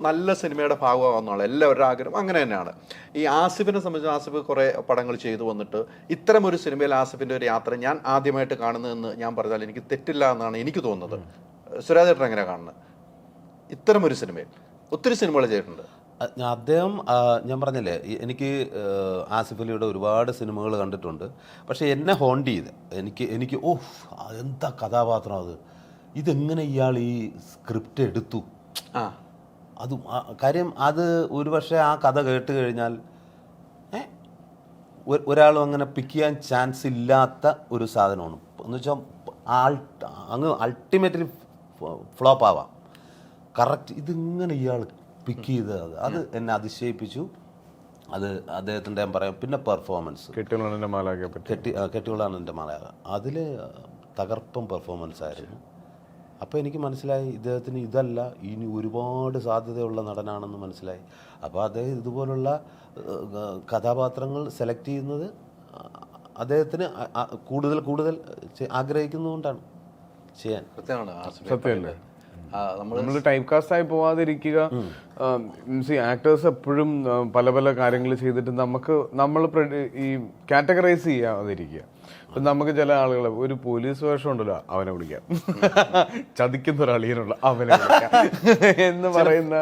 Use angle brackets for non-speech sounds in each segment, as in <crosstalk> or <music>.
നല്ല സിനിമയുടെ ഭാഗമാകുന്നുള്ള എല്ലാവരുടെ ആഗ്രഹം അങ്ങനെ തന്നെയാണ്. ഈ ആസിഫിനെ സംബന്ധിച്ച് ആസിഫ് കുറേ പടങ്ങൾ ചെയ്തു വന്നിട്ട് ഇത്തരം ഒരു സിനിമയിൽ ആസിഫിന്റെ ഒരു യാത്ര ഞാൻ ആദ്യമായിട്ട് കാണുന്നതെന്ന് ഞാൻ പറഞ്ഞാൽ എനിക്ക് തെറ്റില്ല എന്നാണ് എനിക്ക് തോന്നുന്നത്. സുരാജേട്ടൻ എങ്ങനെ കാണുന്നത്? ഇത്തരം ഒരു സിനിമയിൽ ഒത്തിരി സിനിമകൾ ചെയ്തിട്ടുണ്ട്. ഞാൻ- അദ്ദേഹം ഞാൻ പറഞ്ഞില്ലേ എനിക്ക് ആസിഫ് അലിയുടെ ഒരുപാട് സിനിമകൾ കണ്ടിട്ടുണ്ട്. പക്ഷേ എന്നെ ഹോണ്ട് ചെയ്ത്. എനിക്ക് എനിക്ക് ഓ എന്താ കഥാപാത്രം അത്? ഇതെങ്ങനെ ഇയാൾ ഈ സ്ക്രിപ്റ്റ് എടുത്തു? ആ. അത് ആ- കാര്യം അത് ഒരുപക്ഷെ ആ കഥ കേട്ട് കഴിഞ്ഞാൽ ഒരാളും അങ്ങനെ പിക്ക് ചെയ്യാൻ ചാൻസ് ഇല്ലാത്ത ഒരു സാധനമാണ്. എന്ന് വെച്ചാൽ ആൾ അങ്ങ് അൾട്ടിമേറ്റ്ലി ഫ്ലോപ്പ് ആവാം. കറക്റ്റ് ഇതിങ്ങനെ ഇയാൾ പിക്ക് ചെയ്ത് അത് എന്നെ അതിശയിപ്പിച്ചു. അത് അദ്ദേഹത്തിന്റെ ഞാൻ പറയാം. പിന്നെ പെർഫോമൻസ് കെട്ടിയുള്ള മാലാകെ പറ്റി. കെട്ടി കെട്ടികളാണ് എന്റെ മാലാക അതിൽ തകർപ്പം പെർഫോമൻസ് ആയിരുന്നു. അപ്പോൾ എനിക്ക് മനസ്സിലായി ഇദ്ദേഹത്തിന് ഇതല്ല ഇനി ഒരുപാട് സാധ്യതയുള്ള നടനാണെന്ന് മനസ്സിലായി. അപ്പോൾ അദ്ദേഹം ഇതുപോലുള്ള കഥാപാത്രങ്ങൾ സെലക്ട് ചെയ്യുന്നത് അദ്ദേഹത്തിന് കൂടുതൽ കൂടുതൽ ആഗ്രഹിക്കുന്നതുകൊണ്ടാണ് ചെയ്യാൻ. സത്യമാണ് നമ്മൾ ടൈപ്പ് കാസ്റ്റ് ആയി പോവാതിരിക്കുക ആക്ടേഴ്സ് എപ്പോഴും പല പല കാര്യങ്ങൾ ചെയ്തിട്ട് നമുക്ക് നമ്മൾ ഈ കാറ്റഗറൈസ് ചെയ്യാതിരിക്കുക. ഇപ്പം നമുക്ക് ചില ആളുകളെ ഒരു പോലീസ് വേഷം ഉണ്ടല്ലോ അവനെ വിളിക്കാം. ചതിക്കുന്ന ഒരു അളിയനുള്ള അവനെ വിളിക്കാം. എന്ന് പറയുന്ന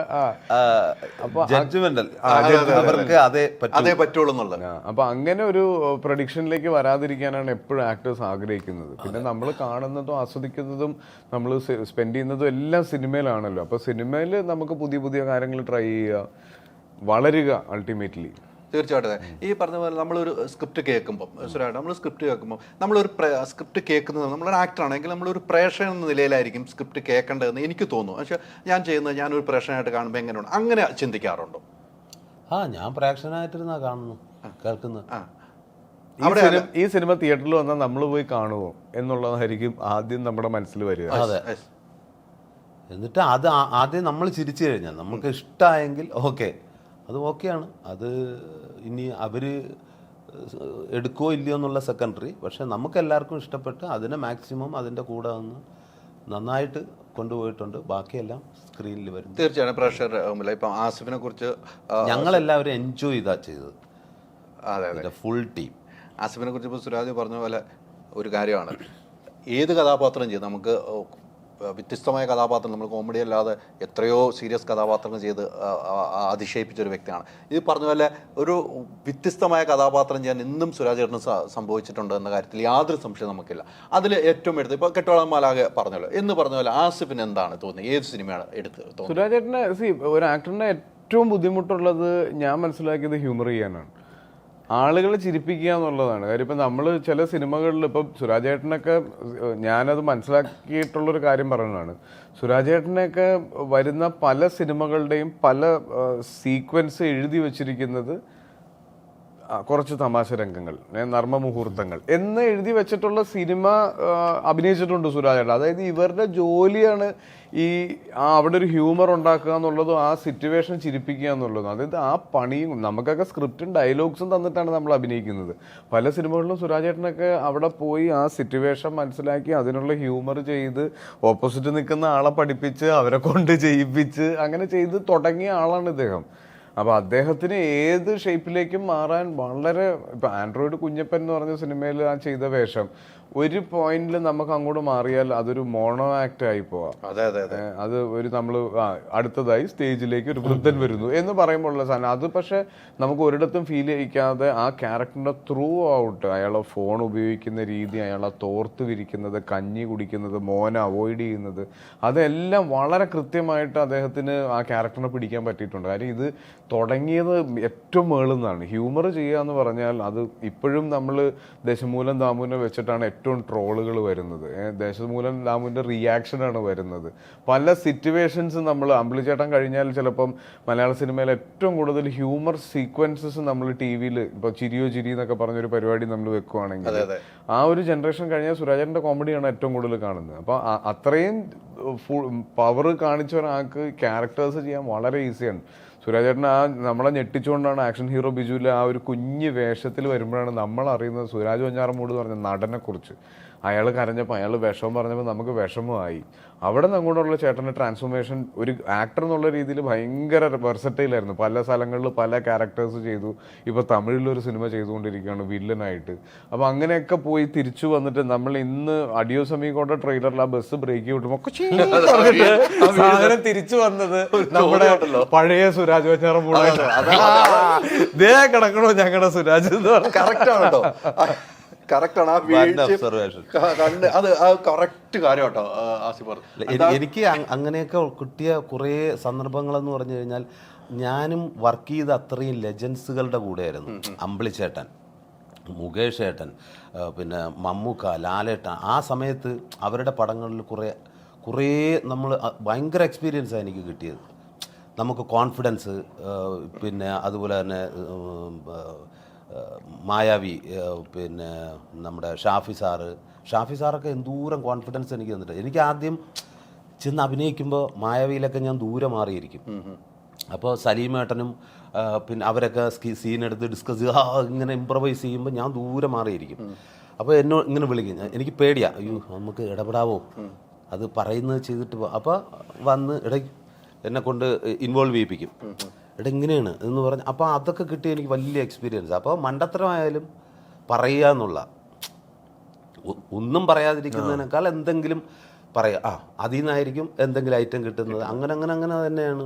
ജഡ്ജ്മെന്റൽ അവർക്ക് അതേ അതേ. പറ്റുള്ളൂ എന്നുള്ളത്. അപ്പൊ അങ്ങനെ ഒരു പ്രൊഡിക്ഷനിലേക്ക് വരാതിരിക്കാനാണ് എപ്പോഴും ആക്ടേഴ്സ് ആഗ്രഹിക്കുന്നത്. പിന്നെ നമ്മൾ കാണുന്നതും ആസ്വദിക്കുന്നതും നമ്മൾ സ്പെൻഡ് ചെയ്യുന്നതും എല്ലാം സിനിമയിലാണല്ലോ. അപ്പൊ സിനിമയിൽ നമുക്ക് പുതിയ പുതിയ കാര്യങ്ങൾ ട്രൈ ചെയ്യുക വളരുക അൾട്ടിമേറ്റ്ലി തീർച്ചയായിട്ടും. ഈ പറഞ്ഞ പോലെ നമ്മളൊരു സ്ക്രിപ്റ്റ് കേൾക്കുമ്പോൾ സുരാട്ട് നമ്മൾ സ്ക്രിപ്റ്റ് കേൾക്കുമ്പോൾ നമ്മളൊരു സ്ക്രിപ്റ്റ് കേൾക്കുന്നത് നമ്മളൊരു ആക്ടറാണെങ്കിൽ നമ്മളൊരു പ്രേക്ഷകൻ എന്ന നിലയിലായിരിക്കും സ്ക്രിപ്റ്റ് കേൾക്കേണ്ടതെന്ന് എനിക്ക് തോന്നുന്നു. പക്ഷേ ഞാൻ ചെയ്യുന്നത് ഞാനൊരു പ്രേക്ഷകനായിട്ട് കാണുമ്പോൾ എങ്ങനെയാണ് അങ്ങനെ ചിന്തിക്കാറുണ്ടോ? ആ ഞാൻ പ്രേക്ഷകനായിട്ടിരുന്നാ കാണുന്നു കേൾക്കുന്നു അവിടെ ഈ സിനിമ തിയേറ്ററിൽ വന്നാൽ നമ്മൾ പോയി കാണുമോ എന്നുള്ളതായിരിക്കും ആദ്യം നമ്മുടെ മനസ്സിൽ വരിക. അതെ. എന്നിട്ട് അത് ആദ്യം നമ്മൾ ചിരിച്ചു കഴിഞ്ഞാൽ നമുക്ക് ഇഷ്ടമായെങ്കിൽ ഓക്കെ അത് ഓക്കെയാണ്. അത് ഇനി അവർ എടുക്കോ ഇല്ലയോ എന്നുള്ള സെക്കൻഡറി പക്ഷെ നമുക്ക് എല്ലാവർക്കും ഇഷ്ടപ്പെട്ട് അതിനെ മാക്സിമം അതിന്റെ കൂടെ നിന്ന് നന്നായിട്ട് കൊണ്ടുപോയിട്ടുണ്ട്. ബാക്കിയെല്ലാം സ്ക്രീനിൽ വരും. തീർച്ചയായും പ്രഷർ ഇപ്പം ആസിഫിനെ കുറിച്ച് ഞങ്ങളെല്ലാവരും എൻജോയ് ചെയ്താ ചെയ്തത്. അതെ അതെ. ഫുൾ ടീം ആസിഫിനെ കുറിച്ച് ഇപ്പോൾ സുരാജ് പറഞ്ഞ പോലെ ഒരു കാര്യമാണ്. ഏത് കഥാപാത്രം ചെയ്ത് നമുക്ക് വ്യത്യസ്തമായ കഥാപാത്രം നമ്മൾ കോമഡി അല്ലാതെ എത്രയോ സീരിയസ് കഥാപാത്രങ്ങൾ ചെയ്ത് അതിശയിപ്പിച്ച ഒരു വ്യക്തിയാണ്. ഇത് പറഞ്ഞ പോലെ ഒരു വ്യത്യസ്തമായ കഥാപാത്രം ചെയ്യാൻ ഇന്നും സുരാജ് ചേട്ടന് സംഭവിച്ചിട്ടുണ്ട് എന്ന കാര്യത്തിൽ യാതൊരു സംശയം നമുക്കില്ല. അതിൽ ഏറ്റവും എടുത്ത് ഇപ്പോൾ കെട്ടോളം മാലാകെ പറഞ്ഞല്ലോ എന്ന് പറഞ്ഞ പോലെ ആസിഫിന് എന്താണ് തോന്നുന്നത്? ഏത് സിനിമയാണ് എടുത്ത് സുരാജേട്ടന് ഒരു ആക്ടറിന്റെ ഏറ്റവും ബുദ്ധിമുട്ടുള്ളത് ഞാൻ മനസ്സിലാക്കിയത് ഹ്യൂമർ ചെയ്യാനാണ്. ആളുകളെ ചിരിപ്പിക്കുക എന്നുള്ളതാണ്. കാര്യം ഇപ്പം നമ്മൾ ചില സിനിമകളിൽ ഇപ്പം സുരാജേട്ടനൊക്കെ ഞാനത് മനസ്സിലാക്കിയിട്ടുള്ളൊരു കാര്യം പറയുന്നതാണ് സുരാജേട്ടനൊക്കെ വരുന്ന പല സിനിമകളുടെയും പല സീക്വൻസ് എഴുതി വച്ചിരിക്കുന്നത് കുറച്ച് തമാശ രംഗങ്ങൾ നർമ്മ മുഹൂർത്തങ്ങൾ. എന്ന് എഴുതി വെച്ചിട്ടുള്ള സിനിമ അഭിനയിച്ചിട്ടുണ്ട് സുരാജേട്ട അതായത് ഇവരുടെ ജോലിയാണ് ഈ ആ അവിടെ ഒരു ഹ്യൂമർ ഉണ്ടാക്കുക എന്നുള്ളതും ആ സിറ്റുവേഷൻ ചിരിപ്പിക്കുക എന്നുള്ളതും. അതായത് ആ പണിയും നമുക്കൊക്കെ സ്ക്രിപ്റ്റും ഡയലോഗ്സും തന്നിട്ടാണ് നമ്മൾ അഭിനയിക്കുന്നത്. പല സിനിമകളിലും സുരാജേട്ടനൊക്കെ അവിടെ പോയി ആ സിറ്റുവേഷൻ മനസ്സിലാക്കി അതിനുള്ള ഹ്യൂമർ ചെയ്ത് ഓപ്പോസിറ്റ് നിൽക്കുന്ന ആളെ പഠിപ്പിച്ച് അവരെ കൊണ്ട് ചെയ്യിപ്പിച്ച് അങ്ങനെ ചെയ്ത് തുടങ്ങിയ ആളാണ് ഇദ്ദേഹം. അപ്പോൾ അദ്ദേഹത്തിന് ഏത് ഷേപ്പിലേക്കും മാറാൻ വളരെ ഇപ്പം ആൻഡ്രോയിഡ് കുഞ്ഞപ്പൻ എന്ന് പറഞ്ഞ സിനിമയിൽ ആ ചെയ്ത വേഷം ഒരു പോയിന്റിൽ നമുക്ക് അങ്ങോട്ട് മാറിയാൽ അതൊരു മോണോ ആക്ട് ആയി പോവാം. അതെ അതെ അതെ. അത് ഒരു നമ്മൾ അടുത്തതായി സ്റ്റേജിലേക്ക് ഒരു വൃദ്ധൻ വരുന്നു എന്ന് പറയുമ്പോൾ ഉള്ള സാധനം. അത് പക്ഷെ നമുക്ക് ഒരിടത്തും ഫീൽ ചെയ്യിക്കാതെ ആ ക്യാരക്ടറിന്റെ ത്രൂ ഔട്ട് അയാളെ ഫോൺ ഉപയോഗിക്കുന്ന രീതി അയാളെ തോർത്ത് വിരിക്കുന്നത് കഞ്ഞി കുടിക്കുന്നത് മോനെ അവോയ്ഡ് ചെയ്യുന്നത് അതെല്ലാം വളരെ കൃത്യമായിട്ട് അദ്ദേഹത്തിന് ആ ക്യാരക്ടറിനെ പിടിക്കാൻ പറ്റിയിട്ടുണ്ട്. കാര്യം ഇത് തുടങ്ങിയത് ഏറ്റവും മേളുന്നതാണ് ഹ്യൂമർ ചെയ്യുക എന്ന് പറഞ്ഞാൽ അത് ഇപ്പോഴും നമ്മൾ ദശമൂലം ദാമൂലം വെച്ചിട്ടാണ് ഏറ്റവും ട്രോളുകൾ വരുന്നത്. ദേശമൂലം ലാമുവിന്റെ റിയാക്ഷനാണ് വരുന്നത്. പല സിറ്റുവേഷൻസ് നമ്മൾ അമ്പിളിച്ചേട്ടൻ കഴിഞ്ഞാൽ ചിലപ്പം മലയാള സിനിമയിൽ ഏറ്റവും കൂടുതൽ ഹ്യൂമർ സീക്വൻസസ് നമ്മൾ ടി വിയിൽ ഇപ്പോൾ ചിരിയോ ചിരി എന്നൊക്കെ പറഞ്ഞൊരു പരിപാടി നമ്മൾ വെക്കുവാണെങ്കിൽ. ആ ഒരു ജനറേഷൻ കഴിഞ്ഞാൽ സുരാജേട്ടന്റെ കോമഡിയാണ് ഏറ്റവും കൂടുതൽ കാണുന്നത്. അപ്പോൾ അത്രയും ഫുൾ പവർ കാണിച്ച ഒരാൾക്ക് ക്യാരക്ടേഴ്സ് ചെയ്യാൻ വളരെ ഈസിയാണ് സുരാജേട്ടൻ ആ നമ്മളെ ഞെട്ടിച്ചുകൊണ്ടാണ് ആക്ഷൻ ഹീറോ ബിജുവിലെ ആ ഒരു കുഞ്ഞ് വേഷത്തിൽ വരുമ്പോഴാണ് നമ്മൾ അറിയുന്നത് സുരാജ് വഞ്ഞാറമൂട് എന്ന് പറഞ്ഞ നടനെക്കുറിച്ച്. അയാൾ കരഞ്ഞപ്പോൾ അയാൾ വിഷമം പറഞ്ഞപ്പോൾ നമുക്ക് വിഷമമായി. അവിടെ നിന്ന് അങ്ങോട്ടുള്ള ചേട്ടന്റെ ട്രാൻസ്ഫോർമേഷൻ ഒരു ആക്ടർ എന്നുള്ള രീതിയിൽ ഭയങ്കര വെർസറ്റൈലായിരുന്നു പല സ്ഥലങ്ങളിൽ പല ക്യാരക്ടേഴ്സ് ചെയ്തു. ഇപ്പോൾ തമിഴിലൊരു സിനിമ ചെയ്തുകൊണ്ടിരിക്കുകയാണ് വില്ലനായിട്ട്. അപ്പോൾ അങ്ങനെയൊക്കെ പോയി തിരിച്ചു വന്നിട്ട് നമ്മൾ ഇന്ന് അടിയോ സമീകോട്ട ട്രെയിലറിൽ ആ ബസ് ബ്രേക്ക് സാധനം തിരിച്ചു വന്നത് നമ്മുടെ പഴയ സുരാജ് വെച്ചാറ ദേ കിടക്കണോ ഞങ്ങളുടെ സുരാജ് എന്ന് പറഞ്ഞു. കറക്റ്റ് ആണ് കേട്ടോ. കറക്റ്റ് ആണ്. ആ വീഴ്ച observation. ക- കണ്ട് അത് ആ കറക്റ്റ് കാര്യം കേട്ടോ ആ, ആസിഫ് പറഞ്ഞു. അല്ല, എനി- എനിക്ക് അങ്ങനെയൊക്കെ കിട്ടിയ കുറേ സന്ദർഭങ്ങളെന്ന് പറഞ്ഞു കഴിഞ്ഞാൽ ഞാനും വർക്ക് ചെയ്ത അത്രയും ലെജൻസുകളുടെ കൂടെയായിരുന്നു. അമ്പിളിച്ചേട്ടൻ മുകേഷ് ഏട്ടൻ പിന്നെ മമ്മൂക്ക ലാലേട്ടൻ. ആ സമയത്ത് അവരുടെ പടങ്ങളിൽ കുറേ കുറേ നമ്മൾ ഭയങ്കര എക്സ്പീരിയൻസാണ് എനിക്ക് കിട്ടിയത്. നമുക്ക് കോൺഫിഡൻസ് പിന്നെ അതുപോലെ തന്നെ മായാവി പിന്നെ നമ്മുടെ ഷാഫി സാറ്. ഷാഫി സാറൊക്കെ എന്തൂരം കോൺഫിഡൻസ് എനിക്ക് തന്നിട്ട്. എനിക്ക് ആദ്യം ചെന്ന് അഭിനയിക്കുമ്പോൾ മായാവിയിലൊക്കെ ഞാൻ ദൂരെ മാറിയിരിക്കും. അപ്പോൾ സലീമേട്ടനും പിന്നെ അവരൊക്കെ സ്കീ സീൻ എടുത്ത് ഡിസ്കസ് ചെയ്യുക ഇങ്ങനെ ഇമ്പ്രവൈസ് ചെയ്യുമ്പോൾ ഞാൻ ദൂരെ മാറിയിരിക്കും. അപ്പോൾ എന്നെ ഇങ്ങനെ വിളിക്കും. എനിക്ക് പേടിയാ. അയ്യോ നമുക്ക് ഇടപെടാവോ? അത് പറയുന്നത് ചെയ്തിട്ട് അപ്പോൾ വന്ന് ഇട എന്നെ കൊണ്ട് ഇൻവോൾവ് ചെയ്യിപ്പിക്കും. എടാ ഇങ്ങനെയാണ് എന്ന് പറഞ്ഞ് അപ്പോൾ അതൊക്കെ കിട്ടിയ എനിക്ക് വലിയ എക്സ്പീരിയൻസ് അപ്പോൾ മണ്ടത്തരമായാലും പറയുക എന്നുള്ള ഒന്നും പറയാതിരിക്കുന്നതിനേക്കാൾ എന്തെങ്കിലും പറയാം ആ അതിൽ നിന്നായിരിക്കും എന്തെങ്കിലും ഐറ്റം കിട്ടുന്നത്. അങ്ങനെ അങ്ങനെ അങ്ങനെ തന്നെയാണ്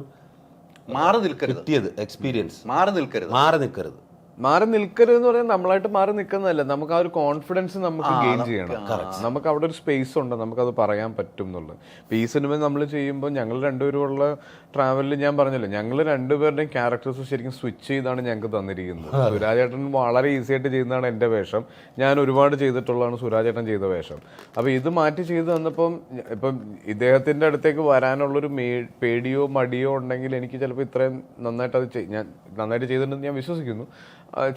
മാറി നിൽക്കരുത്. കിട്ടിയത് എക്സ്പീരിയൻസ് മാറി നിൽക്കരുത്. മാറി നിൽക്കരുത്. മാറി നിൽക്കരുത് എന്ന് പറയാൻ നമ്മളായിട്ട് മാറി നിൽക്കുന്നതല്ല. നമുക്ക് ആ ഒരു കോൺഫിഡൻസ് നമുക്ക് ഗെയിൻ ചെയ്യണം. നമുക്ക് അവിടെ ഒരു സ്പേസ് ഉണ്ട്. നമുക്കത് പറയാൻ പറ്റും എന്നുള്ളത്. ഇപ്പൊ ഈ സിനിമ നമ്മൾ ചെയ്യുമ്പോൾ ഞങ്ങൾ രണ്ടുപേരുമുള്ള ട്രാവലിൽ ഞാൻ പറഞ്ഞല്ലോ ഞങ്ങൾ രണ്ടുപേരുടെയും ക്യാരക്ടേഴ്സ് ശരിക്കും സ്വിച്ച് ചെയ്താണ് ഞങ്ങൾക്ക് തന്നിരിക്കുന്നത്. സുരാജേട്ടൻ വളരെ ഈസി ആയിട്ട് ചെയ്യുന്നതാണ് എന്റെ വേഷം. ഞാൻ ഒരുപാട് ചെയ്തിട്ടുള്ളതാണ് സുരാജേട്ടൻ ചെയ്ത വേഷം. അപ്പോൾ ഇത് മാറ്റി ചെയ്ത് തന്നപ്പം ഇപ്പം ഇദ്ദേഹത്തിന്റെ അടുത്തേക്ക് വരാനുള്ളൊരു മേ പേടിയോ മടിയോ ഉണ്ടെങ്കിൽ എനിക്ക് ചിലപ്പോൾ ഇത്രയും നന്നായിട്ട് അത് ഞാൻ നന്നായിട്ട് ചെയ്തിട്ടുണ്ടെന്ന് ഞാൻ വിശ്വസിക്കുന്നു.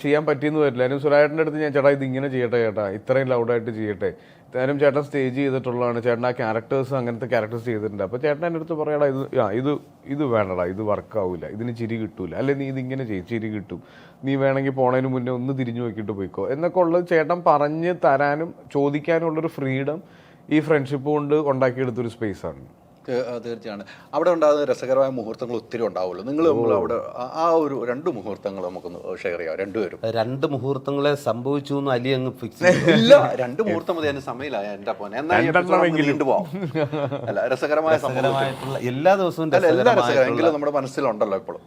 ചെയ്യാൻ പറ്റിയെന്ന് വരില്ല. അതിനും സുരാജേട്ടന്റെ അടുത്ത് ഞാൻ ചേട്ടാ ഇത് ഇങ്ങനെ ചെയ്യട്ടെ ചേട്ടാ. ഇത്രയും ലൗഡായിട്ട് ചെയ്യട്ടെ. ഞാനും ചേട്ടൻ സ്റ്റേജ് ചെയ്തിട്ടുള്ളതാണ്. ചേട്ടൻ ആ ക്യാരക്ടേഴ്സ് അങ്ങനത്തെ ക്യാരക്ടേഴ്സ് ചെയ്തിട്ടുണ്ട്. അപ്പോൾ ചേട്ടൻ എന്റെ അടുത്ത് പറയടാ ഇത് ആ ഇത് ഇത് വേണ്ടടാ. ഇത് വർക്കാവില്ല ഇതിന് ചിരി കിട്ടൂല. അല്ലെ നീ ഇതിങ്ങനെ ചെയ്യും. ചിരി കിട്ടും. നീ വേണമെങ്കിൽ പോണതിന് മുന്നേ ഒന്ന് തിരിഞ്ഞു നോക്കിയിട്ട് പോയിക്കോ. എന്നൊക്കെ ഉള്ളത് ചേട്ടൻ പറഞ്ഞ് തരാനും ചോദിക്കാനും ഉള്ളൊരു ഫ്രീഡം ഈ ഫ്രണ്ട്ഷിപ്പ് കൊണ്ട് ഉണ്ടാക്കിയെടുത്തൊരു സ്പേസാണ് തീർച്ചയാണ്. അവിടെ ഉണ്ടാകുന്ന രസകരമായ മുഹൂർത്തങ്ങൾ ഒത്തിരി ഉണ്ടാവുമല്ലോ നിങ്ങൾ നമ്മൾ അവിടെ ആ- ഒരു രണ്ട് മുഹൂർത്തങ്ങൾ നമുക്കൊന്ന് ഷെയർ ചെയ്യാം രണ്ടുപേരും രണ്ട് മുഹൂർത്തങ്ങളെ സംഭവിച്ചു എന്ന് അലി അങ്ങ് ഫിക്സ് <laughs> ഇല്ല രണ്ട് മുഹൂർത്തം മതി എന്റെ സമയമില്ല എന്റെ പോനെ എന്നാൽ അല്ല രസകരമായ സംഭവമായിട്ടുള്ള എല്ലാ ദിവസവും അല്ല എല്ലാ രസകരം എങ്കിലും നമ്മുടെ മനസ്സിലുണ്ടല്ലോ ഇപ്പോഴും.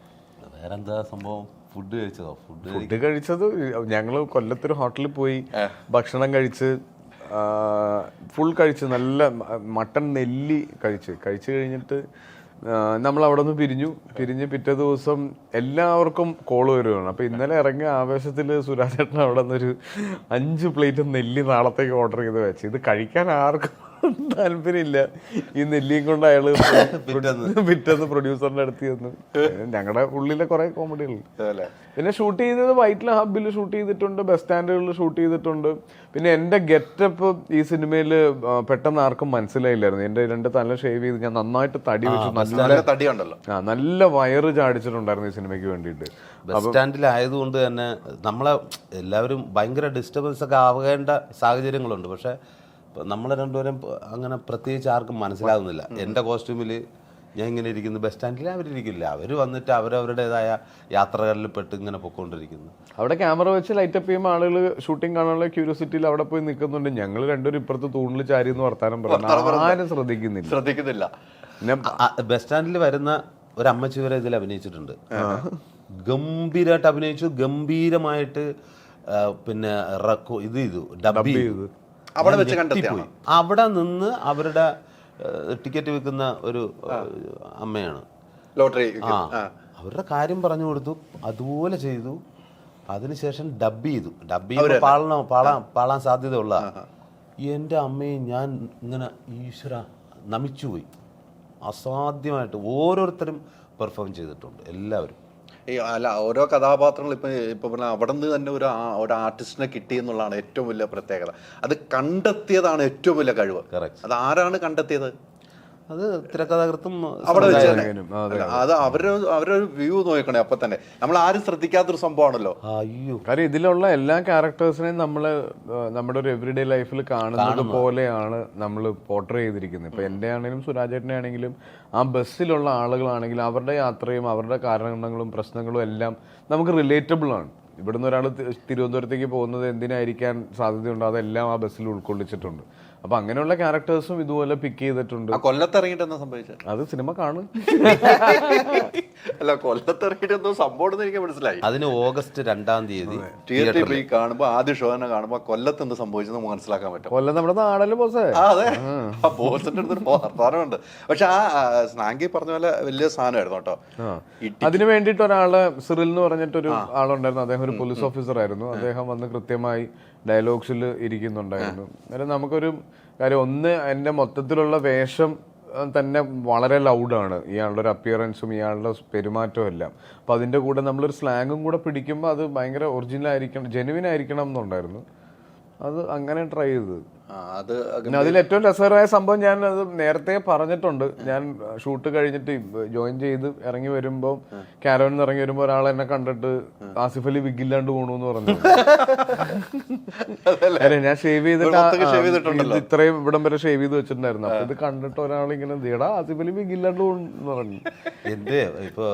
വേറെന്താ സംഭവം? ഫുഡ് കഴിച്ചതോ? ഫുഡ് ഫുഡ് കഴിച്ചത് ഞങ്ങൾ കൊല്ലത്തൊരു ഹോട്ടലിൽ പോയി ഭക്ഷണം കഴിച്ച് ഫുൾ കഴിച്ച് നല്ല മട്ടൺ നെല്ലി കഴിച്ച്. കഴിച്ചു കഴിഞ്ഞിട്ട് നമ്മൾ അവിടെ നിന്ന് പിരിഞ്ഞു. പിരിഞ്ഞ് പിറ്റേ ദിവസം എല്ലാവർക്കും കോൾ വരുവാണ്. അപ്പോൾ ഇന്നലെ ഇറങ്ങിയ ആവേശത്തിൽ സുരാജേട്ടൻ അവിടെ നിന്നൊരു അഞ്ച് പ്ലേറ്റ് നെല്ലി നാളത്തേക്ക് ഓർഡർ ചെയ്ത് വെച്ച്. ഇത് കഴിക്കാൻ ആർക്കും താല്പര്യമില്ല. ഈ നെല്ലിയും കൊണ്ട് അയാൾ <laughs> പിറ്റേന്ന് പ്രൊഡ്യൂസറിന്റെ <laughs> അടുത്ത് ചെന്ന്. ഞങ്ങളുടെ ഉള്ളിലെ കുറെ കോമഡികൾ പിന്നെ ഷൂട്ട് ചെയ്തത് വൈറ്റില ഹബിൽ ഷൂട്ട് ചെയ്തിട്ടുണ്ട് ബസ് സ്റ്റാൻഡുകളിൽ ഷൂട്ട് ചെയ്തിട്ടുണ്ട്. പിന്നെ എന്റെ ഗെറ്റപ്പ് ഈ സിനിമയിൽ പെട്ടെന്ന് ആർക്കും മനസ്സിലായില്ലായിരുന്നു. എന്റെ രണ്ട് തല ഷേവ് ചെയ്ത് ഞാൻ നന്നായിട്ട് തടി വെച്ചു. നല്ല തടി ആ നല്ല വയറ് ചാടിച്ചിട്ടുണ്ടായിരുന്നു ഈ സിനിമയ്ക്ക് വേണ്ടിയിട്ട്. ബസ് സ്റ്റാൻഡിലായതുകൊണ്ട് തന്നെ നമ്മളെ എല്ലാവരും ഭയങ്കര ഡിസ്റ്റർബൻസ് ഒക്കെ ആവേണ്ട സാഹചര്യങ്ങളുണ്ട്. പക്ഷെ നമ്മളെ രണ്ടുപേരും അങ്ങനെ പ്രത്യേകിച്ച് ആർക്കും മനസ്സിലാകുന്നില്ല എന്റെ കോസ്റ്റ്യൂമിൽ ഞാൻ ഇങ്ങനെ ഇരിക്കുന്നു. ബസ് സ്റ്റാൻഡിൽ അവരിരിക്കില്ല. അവർ വന്നിട്ട് അവരവരുടേതായ യാത്രകളിൽ പെട്ട് ഇങ്ങനെ പൊക്കോണ്ടിരിക്കുന്നു. അവിടെ ക്യാമറ വെച്ച് ലൈറ്റപ്പ് ചെയ്യുമ്പോൾ ആളുകൾ ഷൂട്ടിംഗ് കാണാനുള്ള ക്യൂരിയോസിറ്റിയിൽ അവിടെ പോയി നിൽക്കുന്നുണ്ട് ഞങ്ങൾ രണ്ടുപേരും ഇപ്പുറത്ത് തൂണിൽ ചാരി എന്ന് വർത്താനം പറഞ്ഞു ആരും ശ്രദ്ധിക്കുന്നില്ല. ശ്രദ്ധിക്കുന്നില്ല. ബസ് സ്റ്റാൻഡിൽ വരുന്ന ഒരു അമ്മച്ചി വരെ ഇതിൽ അഭിനയിച്ചിട്ടുണ്ട്. ഗംഭീരമായിട്ട് അഭിനയിച്ചു. ഗംഭീരമായിട്ട് പിന്നെ റെക്കോ- ഇത് ചെയ്തു. ഡബ് ചെയ്തു. അവിടെ വെച്ച് കണ്ടെത്തിയാണോ? ഞെട്ടിപ്പോയി. അവിടെ നിന്ന് അവരുടെ ടിക്കറ്റ് വിൽക്കുന്ന ഒരു അമ്മയാണ്. ലോട്ടറി ആ. അവരുടെ കാര്യം പറഞ്ഞു കൊടുത്തു അതുപോലെ ചെയ്തു. അതിനുശേഷം ഡബ് ചെയ്തു. ഡബ് ചെയ്ത് പാളണം പാളാൻ പാളാൻ സാധ്യതയുള്ള എന്റെ അമ്മയെ ഞാൻ ഇങ്ങനെ ഈശ്വര നമിച്ചുപോയി. അസാധ്യമായിട്ട് ഓരോരുത്തരും പെർഫോം ചെയ്തിട്ടുണ്ട് എല്ലാവരും. ഈ അല്ല ഓരോ കഥാപാത്രങ്ങൾ ഇപ്പം ഇപ്പം പറഞ്ഞാൽ അവിടെ നിന്ന് തന്നെ ഒരു ഒരു ആർട്ടിസ്റ്റിനെ കിട്ടി എന്നുള്ളതാണ് ഏറ്റവും വലിയ പ്രത്യേകത. അത് കണ്ടെത്തിയതാണ് ഏറ്റവും വലിയ കഴിവ്. അത് ആരാണ് കണ്ടെത്തിയത്? അത് തിരക്കഥാകൃത്തും അവിടെ വെച്ച് അതെ, അവരുടെ അവരൊരു വ്യൂ നോക്കണേ അപ്പൊ തന്നെ. നമ്മൾ ആരും ശ്രദ്ധിക്കാത്തൊരു സംഭവമാണല്ലോ. അയ്യോ. കാര്യം ഇതിലുള്ള എല്ലാ ക്യാരക്ടേഴ്സിനെയും നമ്മൾ നമ്മുടെ ഒരു എവറിഡേ ലൈഫിൽ കാണുന്നത് പോലെയാണ് നമ്മൾ പോർട്രേ ചെയ്തിരിക്കുന്നത്. ഇപ്പൊ എന്റെ ആണെങ്കിലും സുരാജേട്ടനെ ആണെങ്കിലും ആ ബസ്സിലുള്ള ആളുകളാണെങ്കിലും അവരുടെ യാത്രയും അവരുടെ കാരണങ്ങളും പ്രശ്നങ്ങളും എല്ലാം നമുക്ക് റിലേറ്റബിൾ ആണ്. ഇവിടുന്ന് ഒരാൾ തിരുവനന്തപുരത്തേക്ക് പോകുന്നത് എന്തിനായിരിക്കാൻ സാധ്യതയുണ്ട്? അതെല്ലാം ആ ബസ്സിൽ ഉൾക്കൊള്ളിച്ചിട്ടുണ്ട്. അപ്പൊ അങ്ങനെയുള്ള ക്യാരക്ടേഴ്സും ഇതുപോലെ പിക്ക് ചെയ്തിട്ടുണ്ട്. ആ കൊല്ലത്ത് ഇറങ്ങിയിട്ട് എന്താ സംഭവിച്ചത്? അത് സിനിമ കാണു. അല്ല കൊല്ലത്ത് ഇറങ്ങിയിട്ട് എന്തോ സംഭവം എനിക്ക് മനസ്സിലായി. അതിന് ഓഗസ്റ്റ് രണ്ടാം തീയതി തിയേറ്ററിൽ പോയി കാണുമ്പോ ആദ്യ ഷോ തന്നെ കാണുമ്പോ കൊല്ലത്ത് എന്ത് സംഭവിച്ചെന്ന് നമുക്ക് മനസ്സിലാക്കാൻ പറ്റും. കൊല്ലം നമ്മുടെ നാടല്ലേ ബോസേ? ആ അതെ. ആ. ബോസിന്റെ അടുത്തൊരു വർത്താനമുണ്ട് പക്ഷെ ആ ആ, സ്നാങ്കി പറഞ്ഞ പോലെ വലിയ സാധനമായിരുന്നു കേട്ടോ. അതിന് വേണ്ടിയിട്ട് ഒരാളെ സിറിൽ എന്ന് പറഞ്ഞിട്ടൊരു ആളുണ്ടായിരുന്നു. അദ്ദേഹം ഒരു പോലീസ് ഓഫീസർ ആയിരുന്നു. അദ്ദേഹം വന്ന് കൃത്യമായി ഡയലോഗ്സിൽ ഇരിക്കുന്നുണ്ടായിരുന്നു. അന്നേരം നമുക്കൊരു കാര്യം ഒന്ന് എന്റെ മൊത്തത്തിലുള്ള വേഷം തന്നെ വളരെ ലൗഡാണ് ഇയാളുടെ ഒരു അപ്പിയറൻസും ഇയാളുടെ പെരുമാറ്റവും എല്ലാം. അപ്പം അതിന്റെ കൂടെ നമ്മളൊരു സ്ലാങ്ങും കൂടെ പിടിക്കുമ്പോൾ അത് ഭയങ്കര ഒറിജിനൽ ആയിരിക്കണം ജെനുവിൻ ആയിരിക്കണം എന്നുണ്ടായിരുന്നു. അത് അങ്ങനെ ട്രൈ ചെയ്തത്. ആ, അത് പിന്നെ അതിൽ ഏറ്റവും രസകരമായ സംഭവം ഞാൻ അത് നേരത്തെ പറഞ്ഞിട്ടുണ്ട്. ഞാൻ ഷൂട്ട് കഴിഞ്ഞിട്ട് ജോയിൻ ചെയ്ത് ഇറങ്ങി വരുമ്പോൾ കാരോനിൽ നിന്ന് ഇറങ്ങി വരുമ്പോൾ ഒരാൾ എന്നെ കണ്ടിട്ട് ആസിഫ് അലി വിഗില്ലാണ്ട് പോണു എന്ന് പറഞ്ഞു. അതെ, ഞാൻ ഷേവ് ചെയ്തിട്ട് ഇത്രയും ഇവിടം വരെ ഷേവ് ചെയ്ത് വെച്ചിട്ടുണ്ടായിരുന്നു. അപ്പൊ ഇത് കണ്ടിട്ട് ഒരാൾ ഇങ്ങനെ ദേടാ ആസിഫ് അലി വിഗില്ലാണ്ട് പോണു എന്ന് പറഞ്ഞു. എന്റെ ഇപ്പൊ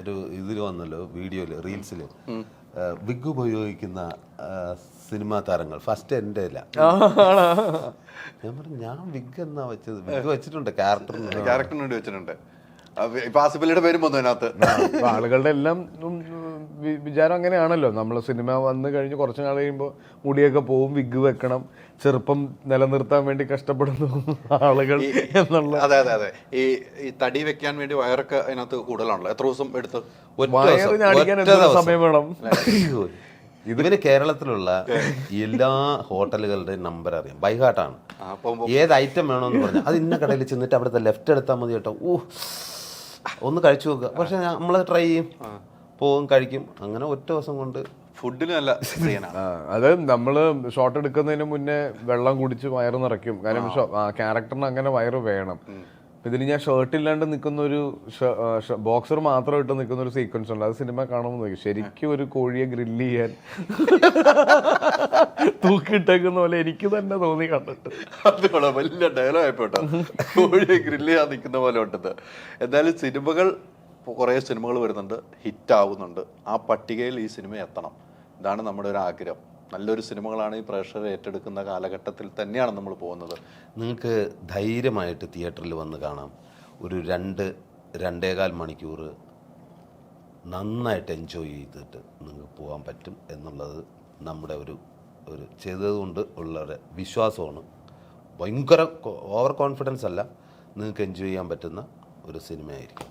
ഒരു ഇതിൽ വന്നല്ലോ വീഡിയോയിൽ റീൽസിൽ വിഗ് ഉപയോഗിക്കുന്ന സിനിമാ താരങ്ങൾ. ഫസ്റ്റ് എന്റെ ഞാൻ പറഞ്ഞു ഞാൻ വിഗ് എന്നാ വെച്ചത്? വിഗ് വെച്ചിട്ടുണ്ട് ക്യാരക്ടറിന് ക്യാരക്ടറിന് വേണ്ടി വെച്ചിട്ടുണ്ട്. പേരും വന്നു അതിനകത്ത്. ആളുകളുടെ എല്ലാം വിചാരം അങ്ങനെയാണല്ലോ. നമ്മൾ സിനിമ വന്നു കഴിഞ്ഞ് കുറച്ച് നാൾ കഴിയുമ്പോൾ മുടിയൊക്കെ പോവും വിഗ് വെക്കണം ചെറുപ്പം നിലനിർത്താൻ വേണ്ടി കഷ്ടപ്പെടുന്നു ആളുകൾ എന്നുള്ള അതെ അതെ അതെ. ഈ ഈ തടി വെക്കാൻ വേണ്ടി വയറൊക്കെ അതിനകത്ത് കൂടുതലാണല്ലോ. എത്ര ദിവസം എടുത്ത്? സമയം വേണം. ഇവന് കേരളത്തിലുള്ള എല്ലാ ഹോട്ടലുകളുടെയും നമ്പർ അറിയാം. ബൈഹാട്ടാണ് ഏത് ഐറ്റം വേണമെന്ന് പറഞ്ഞാൽ അത് ഇന്ന കടയിൽ ചെന്നിട്ട് അവിടുത്തെ ലെഫ്റ്റ് എടുത്താൽ മതി കേട്ടോ. ഓ ഒന്ന് കഴിച്ചു നോക്കുക പക്ഷെ നമ്മൾ ട്രൈ ചെയ്യും. പോകും കഴിക്കും. അങ്ങനെ ഒറ്റ ദിവസം കൊണ്ട് അത് നമ്മൾ ഷോട്ട് എടുക്കുന്നതിന് മുന്നേ വെള്ളം കുടിച്ച് വയറ് നിറയ്ക്കും. കാരണം ക്യാരക്ടറിന് അങ്ങനെ വയറ് വേണം. ഇതിന് ഞാൻ ഷർട്ട് ഇല്ലാണ്ട് നിൽക്കുന്ന ഒരു ബോക്സർ മാത്രം ഇട്ട് നിൽക്കുന്ന ഒരു സീക്വൻസ് ഉണ്ട്. അത് സിനിമ കാണുമ്പോൾ നോക്കി. ശരിക്കും ഒരു കോഴിയെ ഗ്രില്ല് ചെയ്യാൻ തൂക്കിട്ടേക്കുന്ന പോലെ എനിക്ക് തന്നെ തോന്നി കണ്ടിട്ട്. അത് വലിയ ഡയലോഗ് ആയിപ്പോട്ടോ കോഴിയെ ഗ്രില്ല് ചെയ്യാൻ നിൽക്കുന്ന പോലെ ഉണ്ടത്. എന്തായാലും സിനിമകൾ കുറേ സിനിമകൾ വരുന്നുണ്ട്. ഹിറ്റ് ആവുന്നുണ്ട്. ആ പട്ടികയിൽ ഈ സിനിമ എത്തണം. ഇതാണ് നമ്മുടെ ഒരു ആഗ്രഹം. നല്ലൊരു സിനിമകളാണ് ഈ പ്രേക്ഷകർ ഏറ്റെടുക്കുന്ന കാലഘട്ടത്തിൽ തന്നെയാണ് നമ്മൾ പോകുന്നത്. നിങ്ങൾക്ക് ധൈര്യമായിട്ട് തിയേറ്ററിൽ വന്ന് കാണാം. ഒരു രണ്ട് രണ്ടേകാൽ മണിക്കൂർ നന്നായിട്ട് എൻജോയ് ചെയ്തിട്ട് നിങ്ങൾക്ക് പോകാൻ പറ്റും എന്നുള്ളത് നമ്മുടെ ഒരു ഒരു ചെയ്തതുകൊണ്ട് ഉള്ള ഒരു വിശ്വാസമാണ്. ഭയങ്കര ഓവർ കോൺഫിഡൻസ് അല്ല. നിങ്ങൾക്ക് എൻജോയ് ചെയ്യാൻ പറ്റുന്ന ഒരു സിനിമയായിരിക്കും.